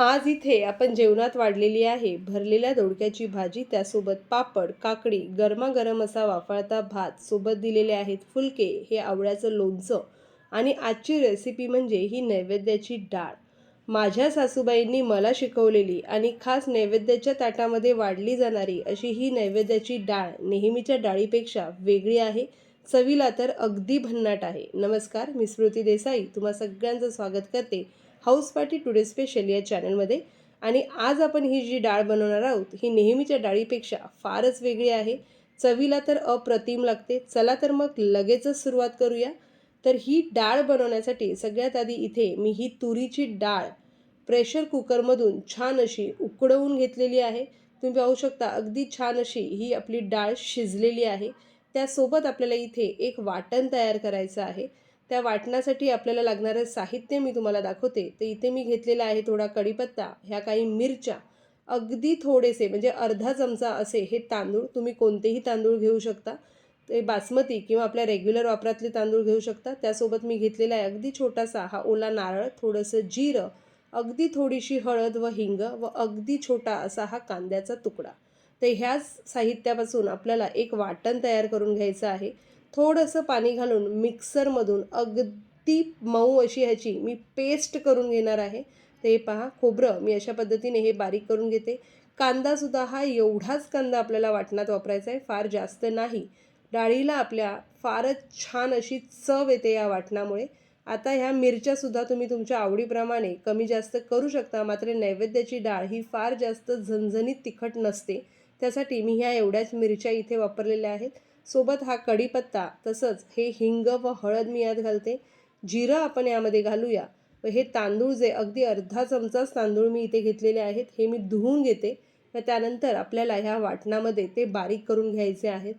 आज इथे आपण जेवणात वाढलेली आहे. भरलेल्या दोडक्याची भाजी त्यासोबत पापड काकडी गरमागरम असा वाफाळता भात सोबत दिलेले आहेत फुलके. हे आवळ्याचं लोणचं. आणि आजची रेसिपी म्हणजे ही नैवेद्याची डाळ. माझ्या सासूबाईंनी मला शिकवलेली आणि खास नैवेद्याच्या ताटामध्ये वाढली जाणारी अशी ही नैवेद्याची डाळ नेहमीच्या डाळीपेक्षा वेगळी आहे. चवीला तर अगदी भन्नाट आहे. नमस्कार मी स्मृती देसाई. तुम्हा सगळ्यांचं स्वागत करते. हाऊस पार्टी टुडे स्पेशल या चॅनलमध्ये. आणि आज आपण ही जी डाळ बनवणार आहोत ही नेहमीच्या डाळीपेक्षा फारच वेगळी आहे. चवीला तर अप्रतिम लागते. चला तर मग लगेचच सुरुवात करूया. तर ही डाळ बनवण्यासाठी सगळ्यात आधी इथे मी ही तुरीची डाळ प्रेशर कुकरमधून छान अशी उकडवून घेतलेली आहे. तुम्ही पाहू शकता अगदी छान अशी ही आपली डाळ शिजलेली आहे. त्यासोबत आपल्याला इथे एक वाटण तयार करायचं आहे. त्या वाटणासाठी आपल्याला लागणारं साहित्य मी तुम्हाला दाखवते. तर इथे मी घेतलेला आहे थोडा कढीपत्ता ह्या काही मिरच्या. अगदी थोडेसे म्हणजे अर्धा चमचा असे हे तांदूळ तुम्ही कोणतेही तांदूळ घेऊ शकता. ते बासमती किंवा आपल्या रेग्युलर वापरातले तांदूळ घेऊ शकता. त्यासोबत मी घेतलेला आहे अगदी छोटासा हा ओला नारळ थोडंसं जिरं अगदी थोडीशी हळद व हिंग व अगदी छोटा असा हा कांद्याचा तुकडा. तर ह्याच साहित्यापासून आपल्याला एक वाटण तयार करून घ्यायचं आहे. थोडंसं पाणी घालून मिक्सरमधून अगदी मऊ अशी ह्याची मी पेस्ट करून घेणार आहे. ते पहा खोबरं. मी अशा पद्धतीने हे बारीक करून घेते. कांदासुद्धा हा एवढाच कांदा आपल्याला वाटणात वापरायचा आहे फार जास्त नाही. डाळीला आपल्या फारच छान अशी चव येते या वाटणामुळे. आता ह्या मिरच्यासुद्धा तुम्ही तुमच्या आवडीप्रमाणे कमी जास्त करू शकता मात्र नैवेद्याची डाळ ही फार जास्त झणझणीत तिखट नसते. त्यासाठी मी ह्या एवढ्याच मिरच्या इथे वापरलेल्या आहेत. सोबत हा कढीपत्ता तसंच हे हिंग व हळद मी यात घालते. जिरं आपण यामध्ये घालूया. व हे तांदूळ जे अगदी अर्धा चमचाच तांदूळ मी इथे घेतलेले आहेत हे मी धुवून घेते. व त्यानंतर आपल्याला ह्या वाटणामध्ये ते बारीक करून घ्यायचे आहेत.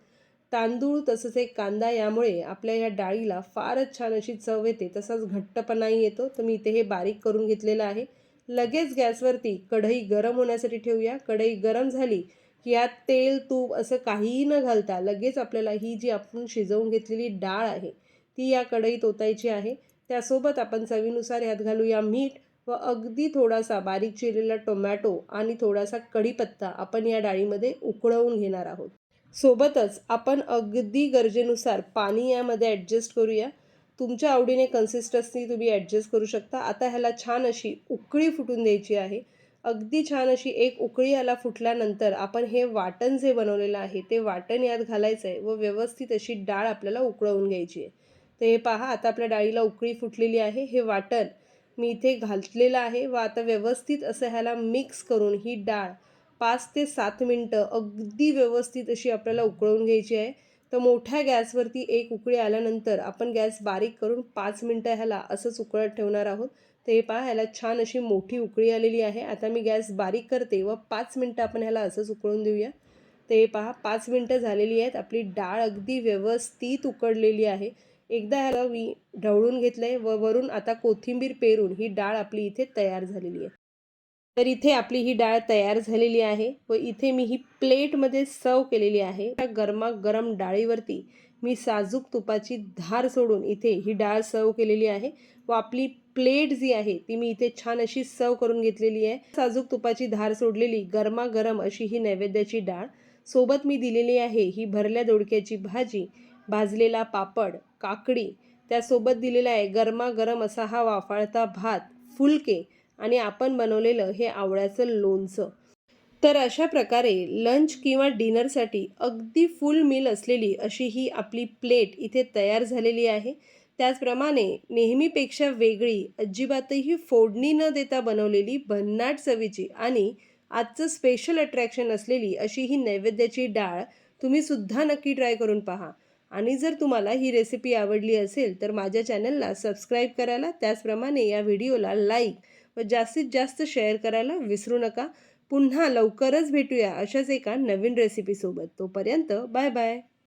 तांदूळ तसंच एक कांदा यामुळे आपल्या या डाळीला फारच छान अशी चव येते. तसाच घट्टपणाही येतो. तर मी इथे हे बारीक करून घेतलेलं आहे. लगेच गॅसवरती कढई गरम होण्यासाठी ठेवूया. कढई गरम झाली यात तेल तूप असं काहीही न घालता लगेच आपल्याला ही जी आपण शिजवून घेतलेली डाळ आहे ती या कढईत ओतायची आहे. त्यासोबत आपण चवीनुसार यात घालूया मीठ व अगदी थोडासा बारीक चिरलेला टोमॅटो आणि थोडासा कढीपत्ता आपण या डाळीमध्ये उकळवून घेणार आहोत. सोबतच आपण अगदी गरजेनुसार पाणी यामध्ये ॲडजस्ट करूया. तुमच्या आवडीने कन्सिस्टन्सी तुम्ही ॲडजस्ट करू शकता. आता ह्याला छान अशी उकळी फुटून द्यायची आहे. अगदी छान अशी एक उकळी याला फुटल्यानंतर आपण हे वाटण जे बनवलेलं आहे ते वाटण यात घालायचं आहे व व्यवस्थित अशी डाळ आपल्याला उकळवून घ्यायची आहे. तर हे पहा आता आपल्या डाळीला उकळी फुटलेली आहे. हे वाटण मी इथे घातलेलं आहे व आता व्यवस्थित असं ह्याला मिक्स करून ही डाळ पाच ते सात मिनटं अगदी व्यवस्थित अशी आपल्याला उकळवून घ्यायची आहे. तर मोठ्या गॅसवरती एक उकळी आल्यानंतर आपण गॅस बारीक करून पाच मिनटं ह्याला असंच उकळत ठेवणार आहोत. तर हे पहा ह्याला छान अशी मोठी उकळी आलेली आहे. आता मी गॅस बारीक करते व पाच मिनटं आपण ह्याला असंच उकळून देऊया. तर हे पहा पाच मिनटं झालेली आहेत. आपली डाळ अगदी व्यवस्थित उकडलेली आहे. एकदा ह्याला मी ढवळून घेतलं आहे व वरून आता कोथिंबीर पेरून ही डाळ आपली इथे तयार झालेली आहे. तर इथे आपली ही डाळ तयार झालेली आहे व इथे मी ही प्लेटमध्ये सर्व केलेली आहे. त्या गरमागरम डाळीवरती मी साजूक तुपाची धार सोडून इथे ही डाळ सर्व केलेली आहे व आपली प्लेट जी आहे ती मी इथे छान अशी सर्व करून घेतलेली आहे. साजूक तुपाची धार सोडलेली गरमागरम अशी ही नैवेद्याची डाळ. सोबत मी दिलेली आहे ही भरल्या दोडक्याची भाजी भाजलेला पापड काकडी. त्यासोबत दिलेला आहे गरमागरम असा हा वाफाळता भात फुलके. आणि आपण बनवलेलं हे आवळ्याचं लोणचं. तर अशा प्रकारे लंच किंवा डिनरसाठी अगदी फुल मील असलेली अशी ही आपली प्लेट इथे तयार झालेली आहे. त्याचप्रमाणे नेहमीपेक्षा वेगळी अजिबातही फोडणी न देता बनवलेली भन्नाट चवीची आणि आजचं स्पेशल अट्रॅक्शन असलेली अशी ही नैवेद्याची डाळ तुम्ही सुद्धा नक्की ट्राय करून पहा. आणि जर तुम्हाला ही रेसिपी आवडली असेल तर माझ्या चॅनलला सबस्क्राईब करायला त्याचप्रमाणे या व्हिडिओला लाईक व जास्तीत जास्त शेअर करायला विसरू नका. पुन्हा लवकरच भेटूया अशाच एका नवीन रेसिपीसोबत तोपर्यंत बाय बाय